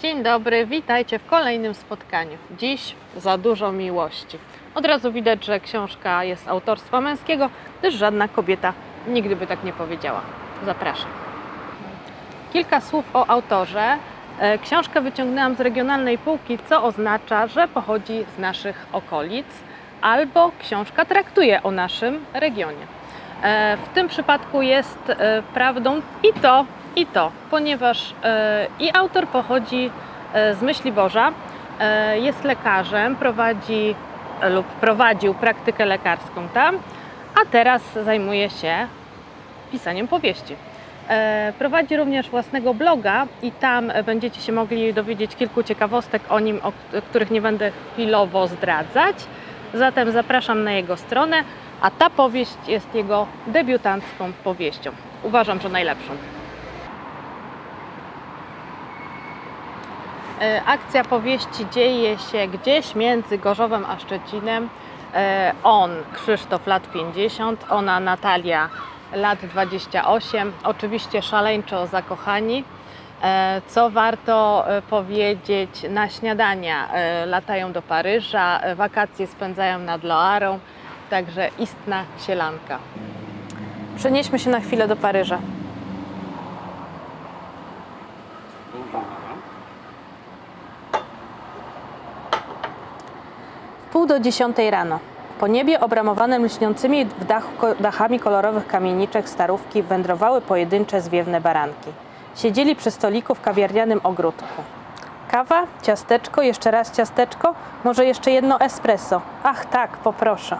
Dzień dobry, witajcie w kolejnym spotkaniu. Dziś za dużo miłości. Od razu widać, że książka jest autorstwa męskiego, gdyż żadna kobieta nigdy by tak nie powiedziała. Zapraszam. Kilka słów o autorze. E, Książkę wyciągnęłam z regionalnej półki, co oznacza, że pochodzi z naszych okolic, albo książka traktuje o naszym regionie. E, W tym przypadku jest e, prawdą i to, i to, ponieważ e, i autor pochodzi e, z myśli Boża, e, jest lekarzem, prowadzi lub prowadził praktykę lekarską tam, a teraz zajmuje się pisaniem powieści. Prowadzi również własnego bloga i tam będziecie się mogli dowiedzieć kilku ciekawostek o nim, o których nie będę chwilowo zdradzać. Zatem zapraszam na jego stronę, a ta powieść jest jego debiutancką powieścią. Uważam, że najlepszą. Akcja powieści dzieje się gdzieś między Gorzowem a Szczecinem. E, On, Krzysztof, lat 50, ona, Natalia, lat 28. Oczywiście szaleńczo zakochani. E, Co warto e, powiedzieć, na śniadania e, latają do Paryża, e, wakacje spędzają nad Loarą, także istna sielanka. Przenieśmy się na chwilę do Paryża. Pół do dziesiątej rano. Po niebie obramowanym lśniącymi w dachu, dachami kolorowych kamieniczek starówki wędrowały pojedyncze zwiewne baranki. Siedzieli przy stoliku w kawiarnianym ogródku. Kawa, ciasteczko, jeszcze raz ciasteczko, może jeszcze jedno espresso. Ach tak, poproszę.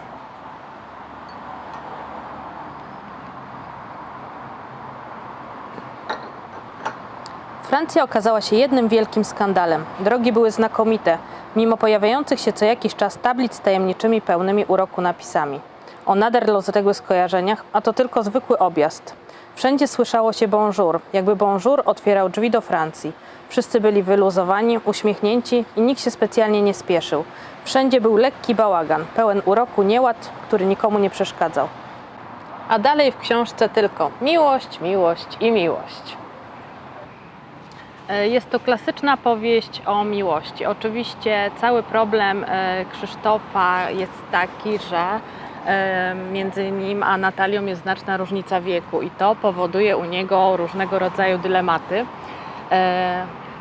Francja okazała się jednym wielkim skandalem. Drogi były znakomite, mimo pojawiających się co jakiś czas tablic z tajemniczymi, pełnymi uroku napisami. O nader rozległych skojarzeniach, a to tylko zwykły objazd. Wszędzie słyszało się bonjour, jakby bonjour otwierał drzwi do Francji. Wszyscy byli wyluzowani, uśmiechnięci i nikt się specjalnie nie spieszył. Wszędzie był lekki bałagan, pełen uroku nieład, który nikomu nie przeszkadzał. A dalej w książce tylko miłość, miłość i miłość. E, Jest to klasyczna powieść o miłości. Oczywiście cały problem e, Krzysztofa jest taki, że e, między nim a Natalią jest znaczna różnica wieku i to powoduje u niego różnego rodzaju dylematy.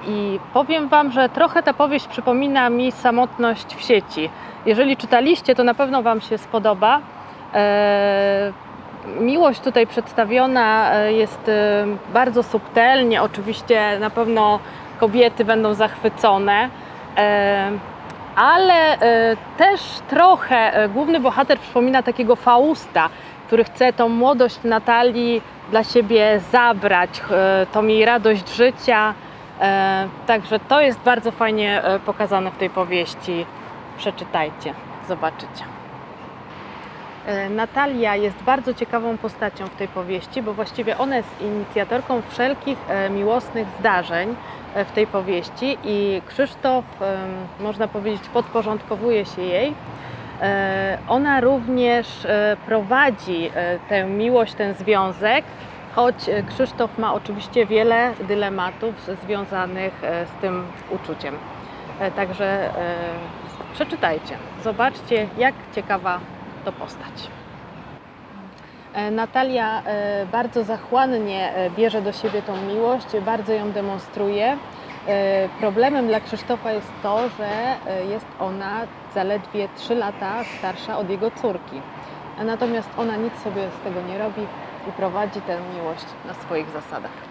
I powiem Wam, że trochę ta powieść przypomina mi samotność w sieci. Jeżeli czytaliście, to na pewno Wam się spodoba. Miłość tutaj przedstawiona e, jest e, bardzo subtelnie. Oczywiście na pewno kobiety będą zachwycone, e, ale też trochę główny bohater przypomina takiego Fausta, który chce tą młodość Natalii dla siebie zabrać, tą jej radość życia. Także to jest bardzo fajnie pokazane w tej powieści. Przeczytajcie, zobaczycie. E, Natalia jest bardzo ciekawą postacią w tej powieści, bo właściwie ona jest inicjatorką wszelkich e, miłosnych zdarzeń e, w tej powieści i Krzysztof, można powiedzieć, podporządkowuje się jej. Ona również prowadzi tę miłość, ten związek, choć Krzysztof ma oczywiście wiele dylematów związanych z tym uczuciem. Także przeczytajcie, zobaczcie, jak ciekawa to postać. E, Natalia e, bardzo zachłannie e, bierze do siebie tą miłość, bardzo ją demonstruje. Problemem dla Krzysztofa jest to, że jest ona zaledwie 3 lata starsza od jego córki. Natomiast ona nic sobie z tego nie robi i prowadzi tę miłość na swoich zasadach.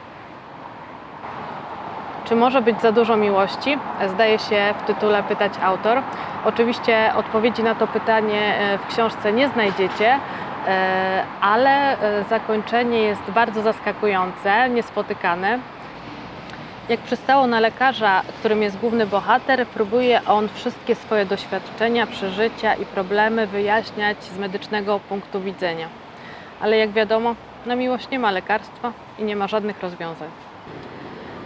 Czy może być za dużo miłości? Zdaje się w tytule pytać autor. Oczywiście odpowiedzi na to pytanie e, w książce nie znajdziecie, e, ale e, zakończenie jest bardzo zaskakujące, niespotykane. Jak przystało na lekarza, którym jest główny bohater, próbuje on wszystkie swoje doświadczenia, przeżycia i problemy wyjaśniać z medycznego punktu widzenia. Ale jak wiadomo, na miłość nie ma lekarstwa i nie ma żadnych rozwiązań.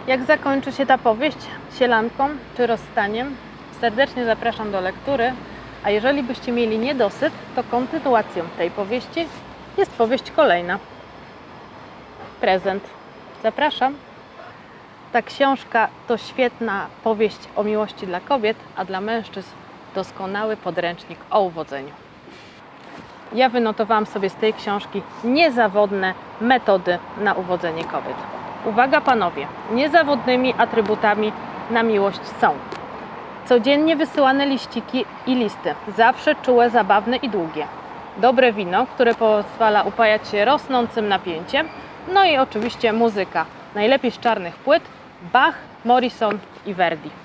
Jak zakończy się ta powieść? Sielanką czy rozstaniem? Serdecznie zapraszam do lektury, a jeżeli byście mieli niedosyt, to kontynuacją tej powieści jest powieść kolejna. Prezent. Zapraszam. Ta książka to świetna powieść o miłości dla kobiet, a dla mężczyzn doskonały podręcznik o uwodzeniu. Ja wynotowałam sobie z tej książki niezawodne metody na uwodzenie kobiet. Uwaga panowie, niezawodnymi atrybutami na miłość są codziennie wysyłane liściki i listy, zawsze czułe, zabawne i długie. Dobre wino, które pozwala upajać się rosnącym napięciem, no i oczywiście muzyka, najlepiej z czarnych płyt, Bach, Morrison i Verdi.